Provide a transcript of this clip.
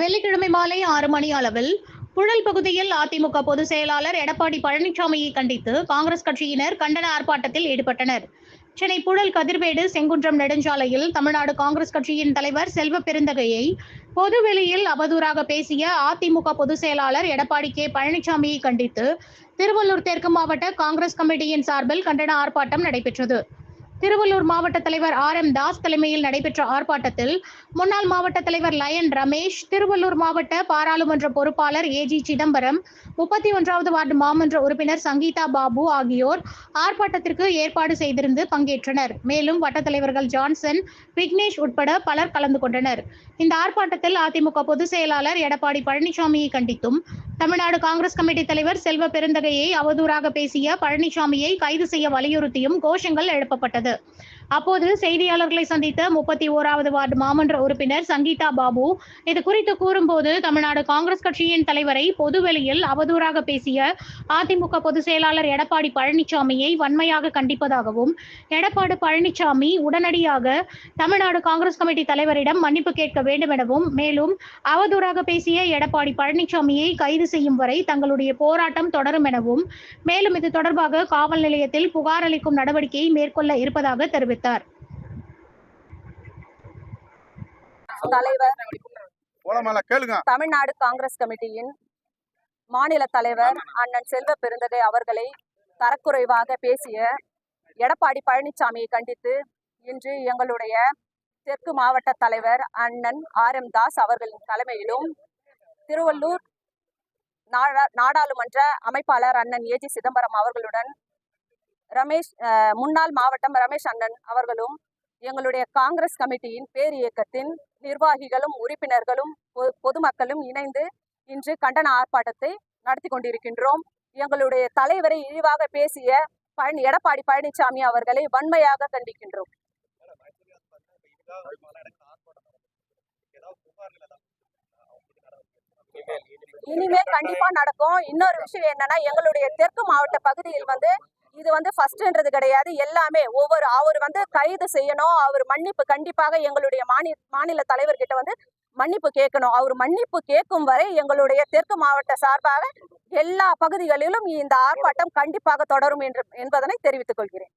வெள்ளிக்கிழமை மாலை ஆறு மணி அளவில் புழல் பகுதியில் அதிமுக பொதுச் செயலாளர் எடப்பாடி பழனிசாமியை கண்டித்து காங்கிரஸ் கட்சியினர் கண்டன ஆர்ப்பாட்டத்தில் ஈடுபட்டனர். சென்னை புழல் கதிர்வேடு செங்குன்றம் நெடுஞ்சாலையில் தமிழ்நாடு காங்கிரஸ் கட்சியின் தலைவர் செல்வ பெருந்தகையை பொதுவெளியில் அவதூறாக பேசிய அதிமுக பொதுச் செயலாளர் எடப்பாடி கே பழனிசாமியை கண்டித்து திருவள்ளூர் தெற்கு மாவட்ட காங்கிரஸ் கமிட்டியின் சார்பில் கண்டன ஆர்ப்பாட்டம் நடைபெற்றது. திருவள்ளூர் மாவட்ட தலைவர் ஆர் எம் தாஸ் தலைமையில் நடைபெற்ற ஆர்ப்பாட்டத்தில் முன்னாள் மாவட்ட தலைவர் லயன் ரமேஷ் திருவள்ளூர் மாவட்ட பாராளுமன்ற பொறுப்பாளர் ஏஜி சிதம்பரம் முப்பத்தி ஒன்றாவது வார்டு மாமன்ற உறுப்பினர் சங்கீதா பாபு ஆகியோர் ஆர்ப்பாட்டத்திற்கு ஏற்பாடு செய்திருந்து பங்கேற்றனர். மேலும் வட்ட தலைவர்கள் ஜான்சன் விக்னேஷ் உட்பட பலர் கலந்து கொண்டனர். இந்த ஆர்ப்பாட்டத்தில் அதிமுக பொதுச் செயலாளர் எடப்பாடி பழனிசாமியை கண்டித்தும் தமிழ்நாடு காங்கிரஸ் கமிட்டி தலைவர் செல்வ பெருந்தகையை அவதூறாக பேசிய பழனிசாமியை கைது செய்ய வலியுறுத்தியும் கோஷங்கள் எழுப்பப்பட்டது. அப்போது செய்தியாளர்களை சந்தித்த முப்பத்தி ஓராவது வார்டு மாமன்ற உறுப்பினர் சங்கீதா பாபு இது குறித்து கூறும்போது தமிழ்நாடு காங்கிரஸ் கட்சியின் தலைவரை பொதுவெளியில் அவதூறாக பேசிய அதிமுக பொதுச் செயலாளர் எடப்பாடி பழனிசாமியை வன்மையாக கண்டிப்பதாகவும் எடப்பாடி பழனிசாமி உடனடியாக தமிழ்நாடு காங்கிரஸ் கமிட்டி தலைவரிடம் மன்னிப்பு கேட்க வேண்டும் எனவும் மேலும் அவதூறாக பேசிய எடப்பாடி பழனிசாமியை கைது செய்யும் வரை தங்களுடைய போராட்டம் தொடரும் எனவும் மேலும் இது தொடர்பாக காவல் நிலையத்தில் புகார் அளிக்கும் நடவடிக்கையை மேற்கொள்ள இருப்பதாக தெரிவித்தார். தலைவர் போலாமல கேளுங்க. தமிழ்நாடு காங்கிரஸ் கமிட்டியின் மாநில தலைவர் அண்ணன் செல்வ பெருந்தகை அவர்களை தரக்குறைவாக பேசிய எடப்பாடி பழனிசாமியை கண்டித்து இன்று எங்களுடைய தெற்கு மாவட்ட தலைவர் அண்ணன் ஆர் எம் தாஸ் அவர்களின் தலைமையிலும் திருவள்ளூர் நாடா நாடாளுமன்ற அமைப்பாளர் அண்ணன் ஏஜி சிதம்பரம் அவர்களுடன் ரமேஷ் முன்னாள் மாவட்டம் ரமேஷ் அண்ணன் அவர்களும் எங்களுடைய காங்கிரஸ் கமிட்டியின் பேர் இயக்கத்தின் நிர்வாகிகளும் உறுப்பினர்களும் பொ- பொதுமக்களும் இணைந்து இன்று கண்டன ஆர்ப்பாட்டத்தை நடத்தி கொண்டிருக்கின்றோம். எங்களுடைய தலைவரை இழிவாக பேசிய பழனி எடப்பாடி பழனிசாமி அவர்களை வன்மையாக கண்டிக்கின்றோம். இனிமேல் கண்டிப்பா நடக்கும். இன்னொரு விஷயம் என்னன்னா எங்களுடைய தெற்கு மாவட்ட பகுதியில் வந்து இது வந்து ஃபர்ஸ்ட்ன்றது கிடையாது. எல்லாமே ஒவ்வொரு அவர் வந்து கைது செய்யணும். அவர் மன்னிப்பு கண்டிப்பாக எங்களுடைய மாநில மாநில தலைவர்கிட்ட வந்து மன்னிப்பு கேட்கணும். அவர் மன்னிப்பு கேட்கும் வரை எங்களுடைய தெற்கு மாவட்ட சார்பாக எல்லா பகுதிகளிலும் இந்த ஆர்ப்பாட்டம் கண்டிப்பாக தொடரும் என்று என்பதனை தெரிவித்துக் கொள்கிறேன்.